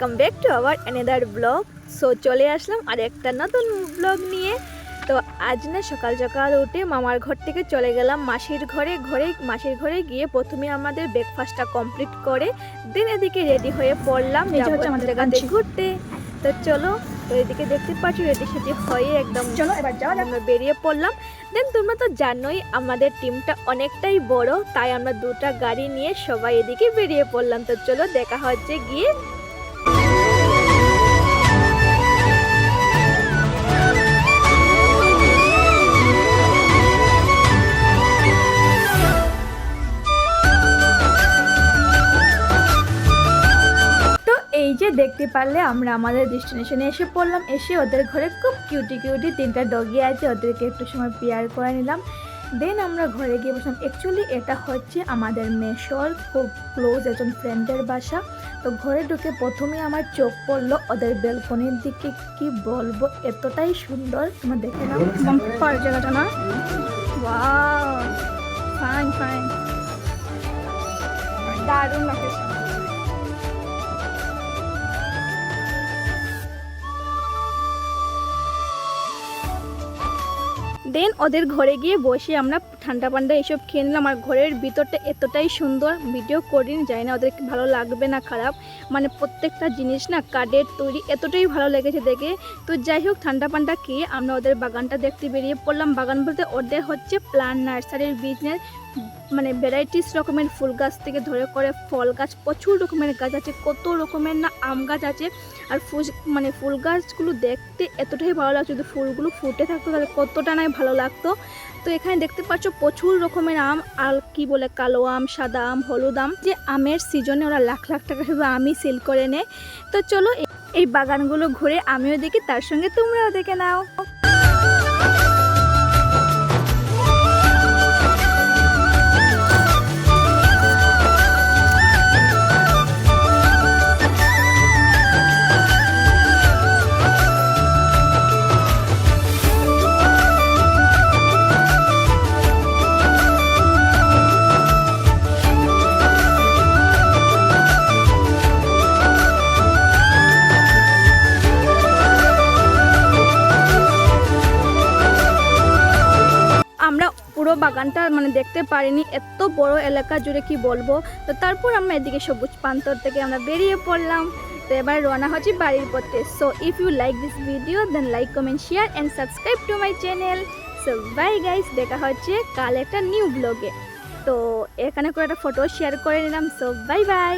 Welcome back to our another blog so চলে আসলাম আর একটা নতুন ব্লগ নিয়ে। তো আজ না সকাল সকাল উঠে মামার ঘর থেকে চলে গেলাম মাসির ঘরে। ঘরে মাসির ঘরে গিয়ে প্রথমে আমাদের ব্রেকফাস্টটা কমপ্লিট করে দেন এদিকে রেডি হয়ে পড়লাম আমাদের ঘুরতে। তো চলো তো এদিকে দেখতে পাচ্ছ রেডি সেটি হয়ে একদম চলো এবার যাওয়া আমরা বেরিয়ে পড়লাম। দেন তোমরা তো জানোই আমাদের টিমটা অনেকটাই বড় তাই আমরা দুটা গাড়ি নিয়ে সবাই এদিকে বেরিয়ে পড়লাম। তো চলো দেখা হচ্ছে গিয়ে দেখতে পারলে আমরা আমাদের ডেস্টিনেশনে এসে পড়লাম। এসে ওদের ঘরে খুব কিউটি কিউটি তিনটা ডগি আছে, ওদেরকে একটু সময় পেয়ার করে নিলাম। দেন আমরা ঘরে গিয়ে বসলাম। অ্যাকচুয়ালি এটা হচ্ছে আমাদের মেশর, খুব ক্লোজ একজন ফ্রেন্ডের বাসা। তো ঘরে ঢুকে প্রথমে আমার চোখ পড়ল ওদের বেলকনির দিকে। কি বলব? এতটাই সুন্দর। তোমরা দেখে নাও। জায়গাটা না? ফাইন ফাইন দারুণ লোকেশন দেন ওদের ঘরে গিয়ে বসে আমরা ঠান্ডা পান্ডা এসব খেয়ে নিলাম। আর ঘরের ভিতরটা এতটাই সুন্দর, ভিডিও করিনি, জানি না ওদের ভালো লাগবে না খারাপ। মানে প্রত্যেকটা জিনিস না কাঠের তৈরি, এতটাই ভালো লেগেছে দেখে। তো যাই হোক, ঠান্ডা পান্ডা খেয়ে আমরা ওদের বাগানটা দেখতে বেরিয়ে পড়লাম। বাগান বলতে ওদের হচ্ছে প্লান নার্সারির বিজনেস মানে ভ্যারাইটিস রকমের ফুল গাছ থেকে ধরে করে ফল গাছ, প্রচুর রকমের গাছ আছে, কত রকমের না আম গাছ আছে। আর ফুল মানে ফুল গাছগুলো দেখতে এতটাই ভালো লাগছে, যদি ফুলগুলো ফুটে থাকতো তাহলে কতটা নাই ভালো লাগতো। তো এখানে দেখতে পাচ্ছ প্রচুর রকমের আম, আর কি বলে, কালো আম, সাদা আম, হলুদ আম, যে আমের সিজনে ওরা লাখ লাখ টাকা ভাবে আমই সেল করে নেয় তো চলো এই বাগানগুলো ঘুরে আমিও দেখি, তার সঙ্গে তোমরাও দেখে নাও। পুরো বাগানটা মানে দেখতে পারিনি। এত বড় এলাকা জুড়ে কি বলব? তো তারপর আমরা এদিকে সবুজ প্রান্তর থেকে আমরা বেরিয়ে পড়লাম। তো এবার রওনা হচ্ছে বাড়ির পথে। So if you like this video then like comment share and subscribe to my channel so bye guys দেখা হচ্ছে কাল একটা নিউ ব্লগে তো এখানে করে একটা ফটো শেয়ার করে নিলাম। So bye bye